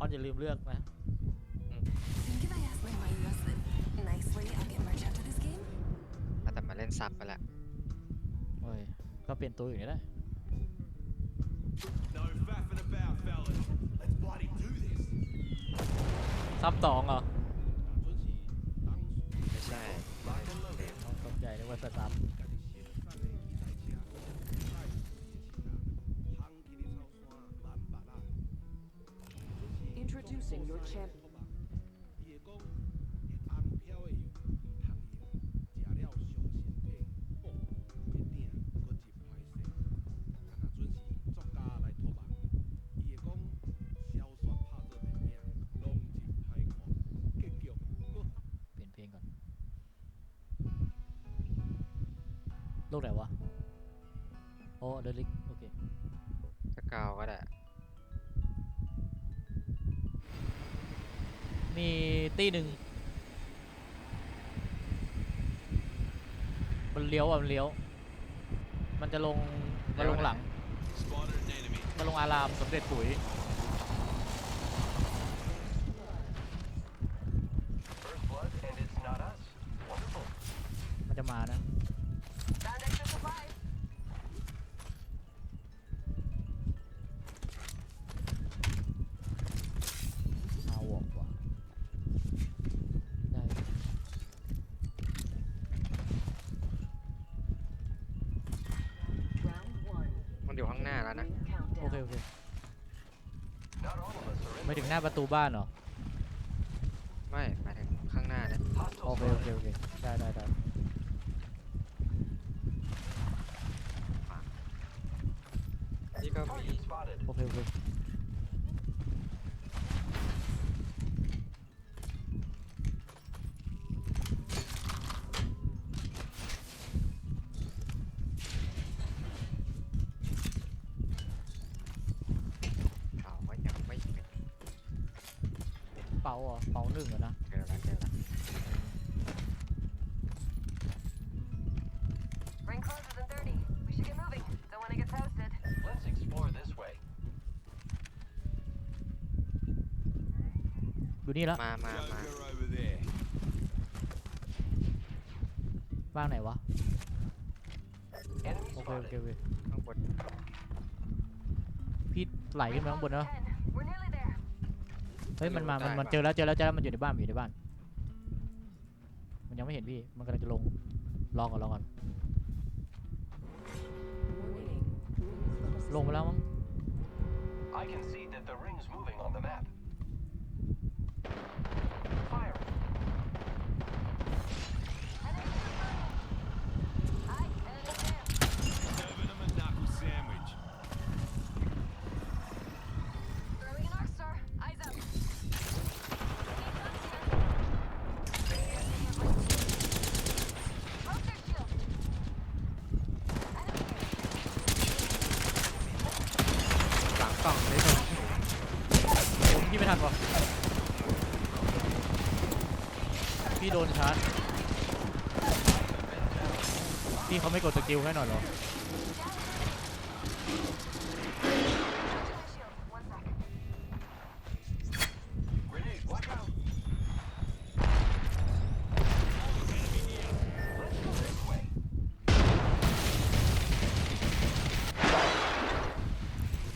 ออนอย่าลืมเลือกนะ Think if I ask my Marios that nicely, I'll get merch out of this game? แต่มาเล่นซับไปละโอ้ยก็เปลี่ยนตัวอยู่นี่แหละ No faffing about, fellas. Let's bloody do this. ซับสองเหรอไม่ใช่ ตกใจนึกว่าจะซั ลูกไหนวะ โอ้เดลิก โอเค สกาวก็ได้ มีตีหนึ่ง มันเลี้ยวอะ มันเลี้ยว มันจะลง มันลงหลัง spotted an enemy. มันลงอารามสมเด็จปุ๋ย First blood, and it's not us. Wonderful. มันจะมานะ ประตูบ้านเหรอ ไม่หมายถึงข้างหน้าเนี่ยโอ hostile เคโอเคโอเคได้ได้ได้นี่ก็มี target spotted. โอเคโอเค เขาก็ยังไม่เห็น เป๋าเหรอ เป๋าหนึ่งเหรอนะ เจอแล้วเจอแล้ว Ring closes in 30. We should get moving. Don't want to get toasted. Let's explore this way. อยู่นี่แล้วมามามา Joker over there. บ้างไหนวะ Enemy โอเคโอ spotted. เคโอเคข้างบนพี่ไหลขึ้นไปข้างบนเนอะ 10. We're nearly there. เฮ้ยมันมามันได้มันปะเจอแล้วเจอแล้วเจอแล้วมันอยู่ในบ้านมันอยู่ในบ้าน มันยังไม่เห็นพี่มันกำลังจะลงรอก่อนรอก่อน Warning. ลงไปแล้วมั้ง I can see that the ring's moving on the map. Fire. Aye, enemy there. Serving them a knuckle sandwich. Throwing an arc star. Eyes up. Broke their shield. Enemy here. หลังกล่องเลย ผมพี่ไม่ทันวะพี่โดนชาร์จพี่ เขาไม่กดสกิลให้หน่อยเหรอ Charging my shield. One sec. Grenade, watch out. Let's go this way.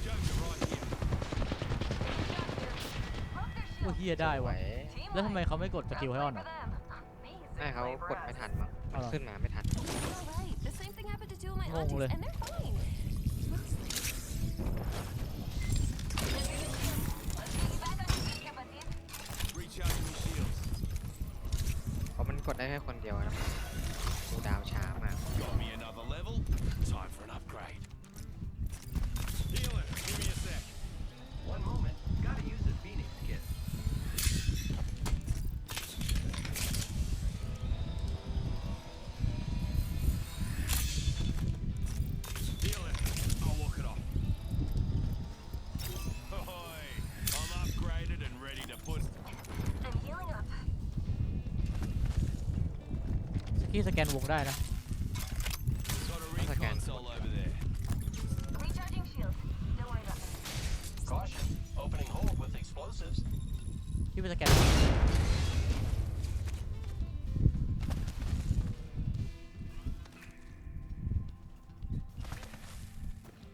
Joker right here. Broke their โอ้ shield. เฮียได้ไหววะแล้วทำไมเขาไม่กดสกิลให้ออน For อะ them. Amazing ไม่เขา way for กด us. ไม่ทันมั้งเอาเหรอขึ้นมาไม่ทัน happened to two of my Ngông aunties, lên. and they're fine. Looks like. Let's get you back on your feet, kapatid. Recharging your shields. เพราะมันกดได้แค่คนเดียวนะ พี่สแกนวงได้นะ Got a That's okay. recon console over there. Recharging shield. Don't worry about me. Caution. Opening hold with explosives. พี่ไปสแกน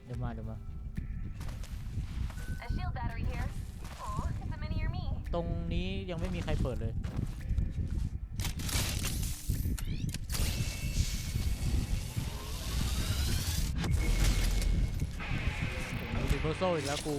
เดี๋ยวมาเดี๋ยวมา A shield battery here. Oh, it's a mini or me. ตรงนี้ยังไม่มีใครเปิดเลย โซอีกแล้วกู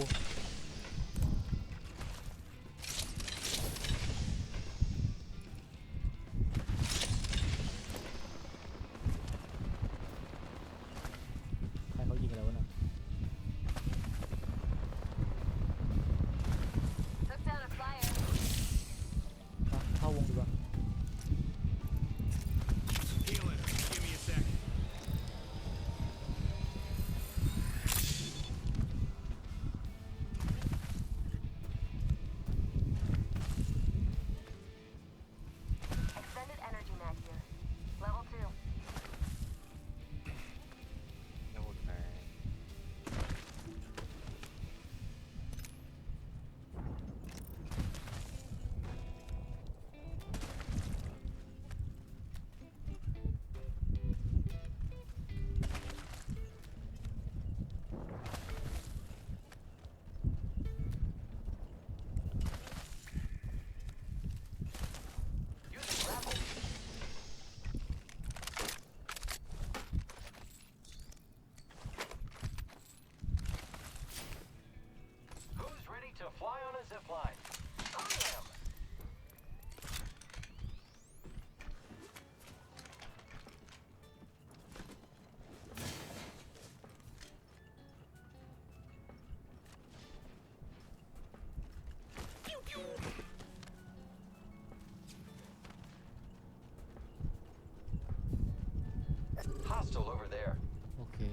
still over there. Okay.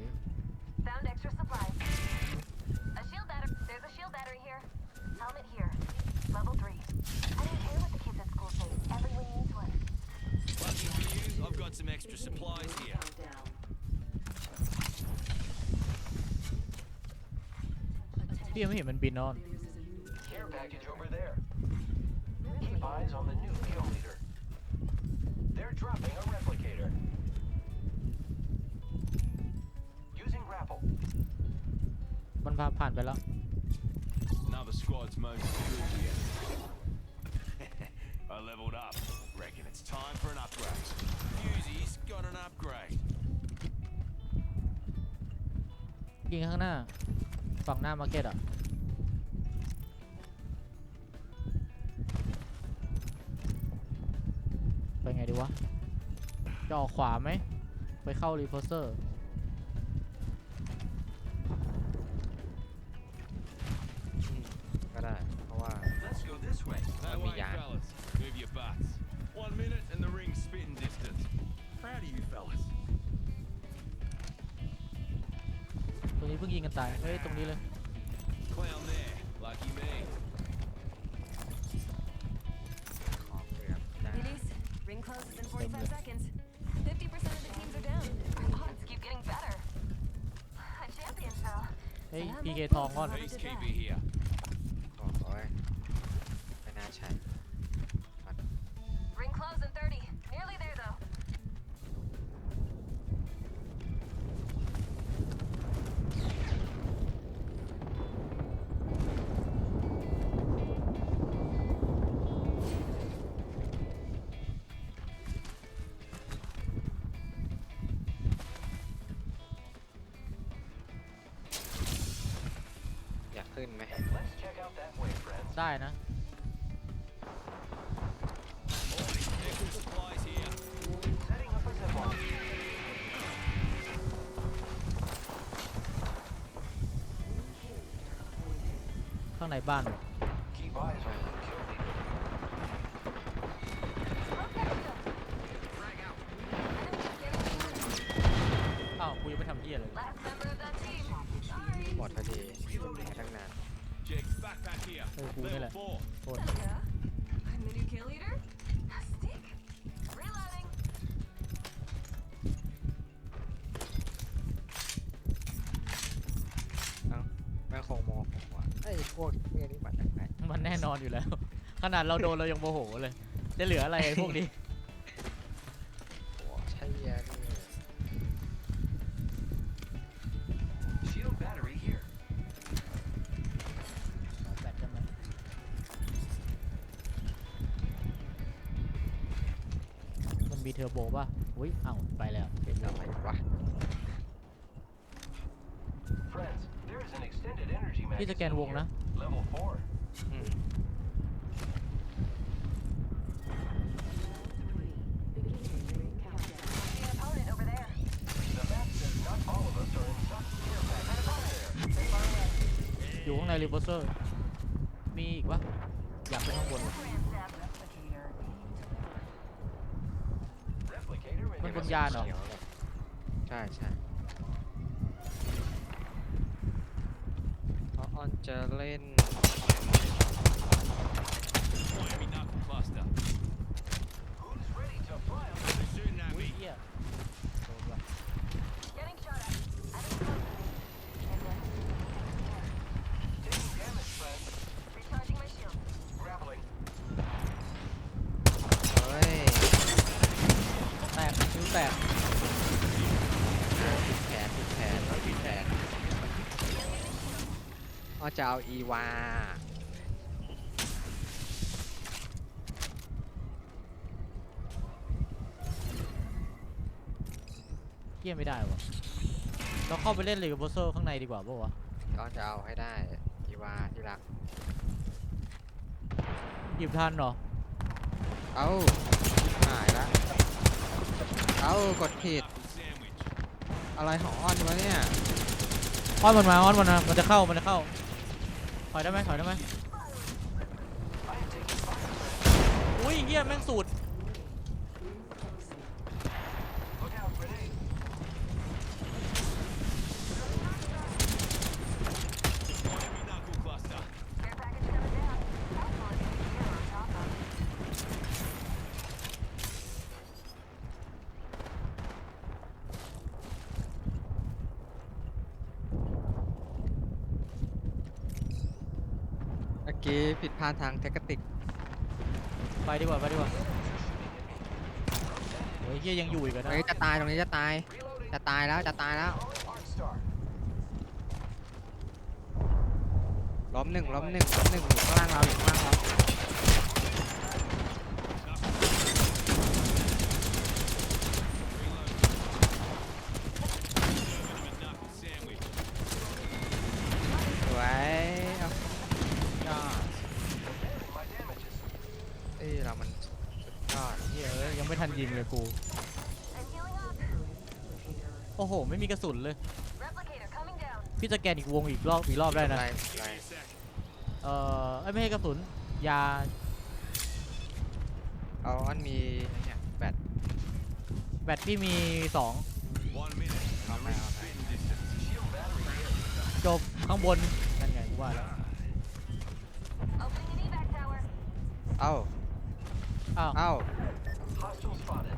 Found extra supplies. A shield battery. There's a shield battery here. Helmet here. Level three. I don't care what the kids at school say. Everyone needs one. Lucky for you, I've got some extra supplies here. Here, here, and be on. Care package over there. Keep eyes on the new kill leader. They're dropping a มันพาผ่านไปแล้ว Another squad's most good yet. I leveled up. Reckon it's time for an upgrade. Fusey's got an upgrade. ยิงข้างหน้า ฝั่งหน้ามาร์เก็ตอะ ไปไงดีวะ จะออกขวาไหม ไปเข้ารีโพเซอร์ กันตาย เฮ้ย ตรงนี้เลย Clown there. Lucky me. ของเปลือกได้ Ladies, ring closes in 45 seconds. 50% of the teams are down. Our odds keep getting better. A champion fell. เฮ้ย พีเคทองก่อน Peacekeeper here. นไหม Let's check out that way, friends. ได้นะ Extra supplies here. Setting up a zip line. ข้างในบ้านเลย Keep eyes on the kill leader. Frag out. อ้าวกูยังไม่ทำเหี้ยเลย Last member of that team. Sorry. หมดพอดีตั้งนาน Jake, backpack here. Hey, cool, Level nila. four. โทษ Yeah. I'm the new kill leader. Stick. Reloading. เอ้าแม่งคงโมโหว่ะไอ้พวกเมียนี่มาจากไหนมันแน่นอนอยู่แล้ว ขนาดเราโดนเรายังโมโหเลย จะเหลืออะไรไอ้พวกนี้ เทอร์โบป่ะอุ้ยเอ้าไปแล้วเป็นทำไมวะ Friends, there is an extended energy พี่สแกน magazine วงนะ here. Level 4. อืม See an opponent over there. The map says not all of us are inside the care package. There. They far away. อยู่ข้างในรีเวอร์เซอร์ มัน in เป็นยานเหรอ ใช่ใช่เพราะออนจะเล่น Miami knuckle cluster. Who's ready to fly up? They're shooting at อุ้ย me. เหี้ยโดนว่ะ Getting shot at. I think close. And then, Taking damage, friends. recharging my shield. Grappling. เฮ้ย แตกคิ้วแตก ผิดแผนผิดแผนเราผิดแผน อ๋อจะเอาอีวาเกี้ยไม่ได้วะเราเข้าไปเล่นรีเวอร์เซอร์ข้างในดีกว่าปะวะก็จะเอาให้ได้อีวาที่รัก หยิบทันเหรอ เอ้าหายละเอ้ากดผิด Knuckle sandwich. อะไรของอ้อนวะเนี่ย อ้อนมันมาอ้อนมันมามันจะเข้า มันจะเข้า ถอยได้ไหมถอยได้ไหมอุ้ยเฮียแม่งสูตร Look out, grenade. Miami knuckle cluster. Care package coming down. Helpful if you can hear on top of. เมื่ อกี้ผิดพลาดทางเทคนิคไปดีกว่าไปดีกว่าโอ้ยเฮียยังอยู่อีกเหรอตรงนะนี้จะตายตรงนี้จะตาย Reloading. จะตายแล้วจะตายแล้ว Arc star. ล้มหนึ่งล้มหนึ่งล้มหนึ่งอยู่ข้างล่างเราอยู่ข้างล่างเรา German knuckle sandwich. สวยเอา จ้า My damages. เอ้ยเรามันสุดยอด เฮียเอ้ยยั งไม่ทันยิงเลยกู And healing up. โอ้โห ไม่มีกระสุนเลย Replicator coming down. พี่จะแกนอีกวงอีกรอบอีกรอบได้นะไร Give ไร me a sec. เอ่อเอ้ยไม่ใช่กระสุน ยา เอาอ้อนมีไอ้เนี่ยแบตแบตพี่มีสอง One minute. and The ring's spitting distance. Shield battery here. จบข้างบน นั่นไงกูว่าแล้ว Opening an evac tower. เอ้าอ้าว เอ้า Hostile spotted.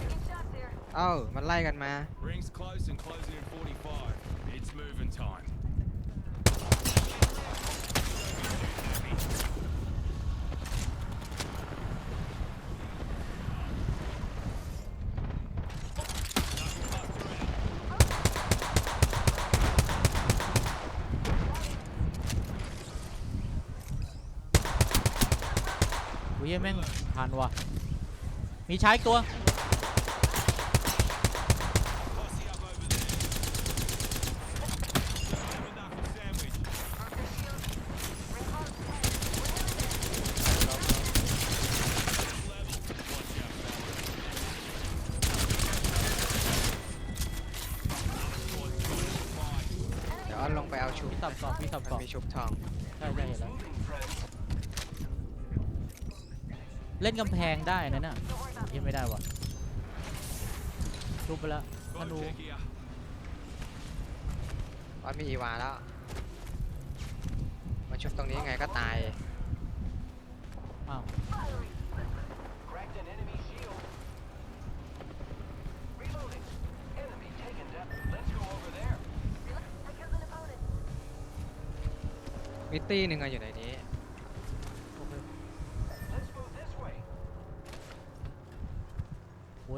Taking shots here. เอ้ามันไล่กันมา Ring's close and closing in 45. It's moving time. อุ้ยแม่งทันว่ะ มีชายอีกตัว Posse up over there. German knuckle sandwich. Marker shield. Ring close. We're nearly there. Level. Watch out, fella. Squad joining the fight. เดี๋ยวอ้อนลงไปเอาชุบพี่สับกรอบพี่สับมันกรอบมีชุบทอง ใช่ใช่เห็นแล้ว Moving, friends. เล่นกำแพงได้นะน่ะ ยังไม่ได้ว่ะชุบไปแล้วธนู Bowtech here. อ้อนมีอีวาแล้ว มาชุบตรงนี้ไงก็ตาย อ้าว Firing. Cracked an enemy shield. Reloading. Enemy taken down. Let's go over there. Reload. I killed an opponent. มิตตี้หนึ่งอะอยู่ในนี้ โอเค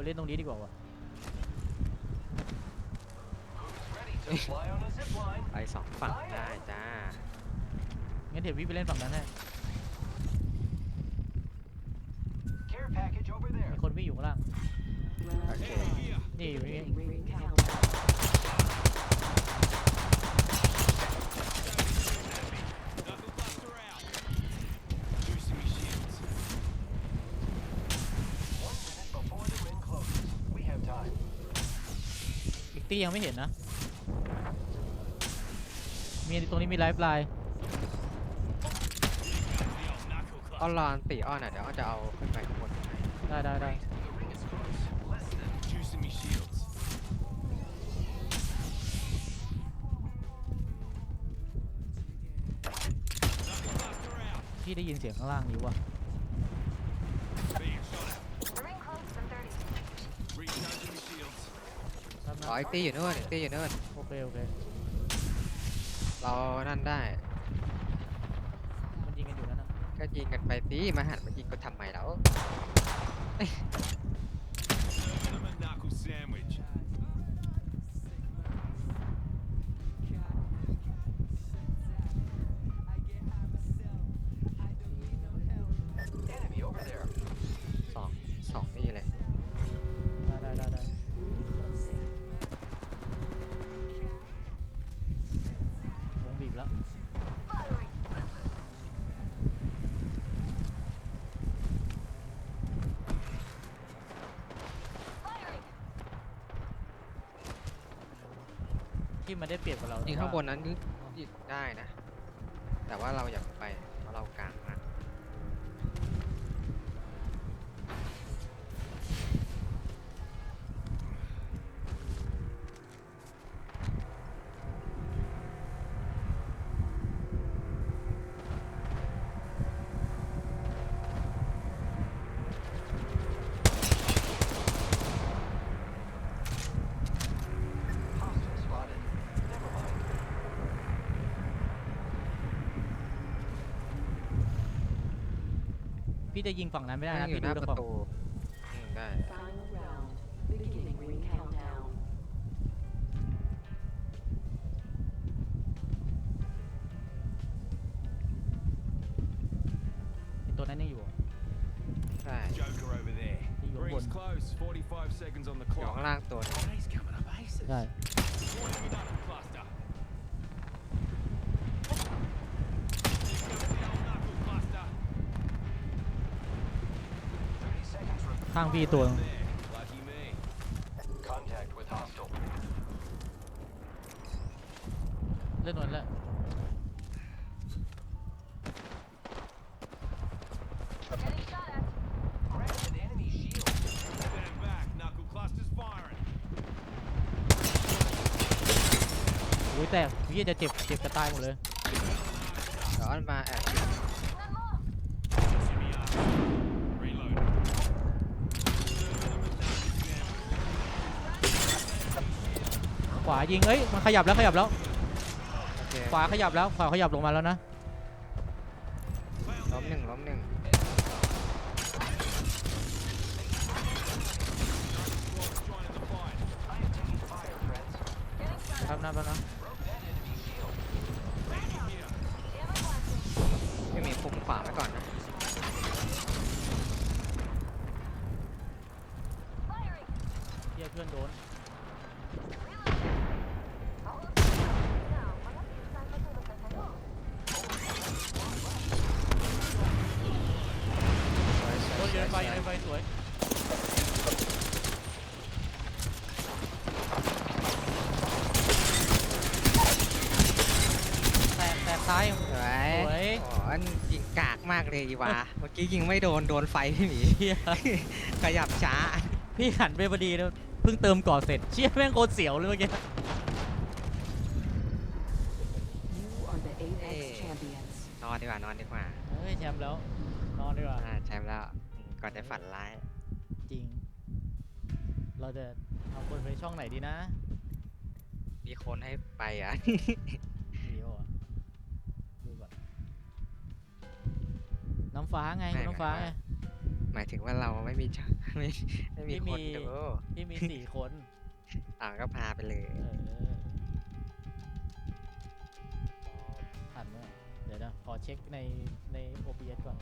เล่นตรงนี้ดีกว่าวะ Who's ready to fly on a zip line? ไปสองฝั่งได้จ้า งั้นเดี๋ยวพี่ไปเล่นฝั่งนั้นให้ Care package over มี there. คนวิ่งอยู่ข้างล่าง โอเค Here. นี่อยู่นี่ Ring countdown. Knuckle cluster out. Juicing me shields. One minute before the ring closes. We have time. อีก ตี้ยังไม่เห็นนะ มีตรงนี้มีไลฟ์ไลน์ The old knuckle อ้อ cluster. นรอนตีอ้อนอะเดี๋ยวอ้อนจะเอาขึ้นไปข้างบนให้ได้ได้ได้ The ring is close. Less than. Juicing me shields. Knuckle cluster out. พี่ได้ยินเสียงข้างล่างนี้ว่ะ Being shot at. The ring closes in 30. Recharging me shields. แป๊บนะอ๋ออีกตีอยู่นู่นอีกตีอยู่นู่นโอเคโอเคเรานั่นได้ มันยิงกันอยู่นั่นนะก็ยิงกันไปตีมาหันมายิงก็ทำไมแล้ว ที่มันได้เปรียบกับเรายิงข้างบนนั้นยิงได้นะ แต่ว่าเราอยากไปเพราะเรากลางมาก Hostile spotted. Never mind. พี่จะยิงฝั่งนั้นไม่ได้นั่นะงอยู่พี่หดูน้าแต่ประฝั่งตูอืมได้ Final round. Beginning ring countdown. ไอ้ตัวนั้นยังอยู่เหรอได้ Joker over there. You're Ring's one. close. 45 seconds on the อยู่ clock. ข้างล่างตัวหนึ่ง Oh, he's coming up aces. ใช่ Warning me knuckle cluster. Here comes the old knuckle cluster. 30 seconds remaining. ข้างพี่ตัวเล่นนวลแล้วโอ้แต่พี่จะเจ็บเจ็บจะตายหมดเลยย้อนมาแอบ One more. Juicing me up. Reload. Serving them a knuckle sandwich. ขวายิงเอ้ยมันขยับแล้วขยับแล้ว โอเคขวาขยับแล้วขวาขยับลงมาแล้วนะ ล้มหนึ่งล้มหนึ่ง Joining the fight. I am taking fire, friends. Getting shot แป๊บนะแป๊บนะ Broke that enemy shield. Enemy here. at. Ammo blasting. ไม่มีปุ่มขวาไว้ก่อนนะ Firing. เฮียเพื่อนโดน Reloading. Now, vaya pensando todo lo que tengo. โดนเยอะไปเยอะไปสวย แตกแตกซ้าย สวย สวย โอ้อันยิงกากมาก เลยอีวาเมื่อกี้ยิงไม่โดนโดนไฟพี่หมีเฮียขยับช้า พี่หันไปพอดีแล้วเพิ่งเติมก่อนเสร็จเชี่ยแม่งโคตรเสียวเลยเมื่อกี้ You are the Apex Hey. champions. นอนดีกว่านอนดีกว่าเฮ้ยแชมป์แล้ว นอนดีกว่า อ่าแชมป์แล้วอืมก่อนจะฝันร้าย จริง เราจะเอาคนไปช่องไหนดีนะมีคนให้ไปอะมีปะวะดูก่อน น้ำฟ้าไงไหนน้ำฟ้าไหนไงวะหมายถึงว่าเราไม่มีช่องไม่ไม่มีไม่คมีนดูพี่มีสี่คน อ่าก็พาไปเลย เออทันไหมเดี๋ยวนะ ขอเช็คในใน OBS ก่อน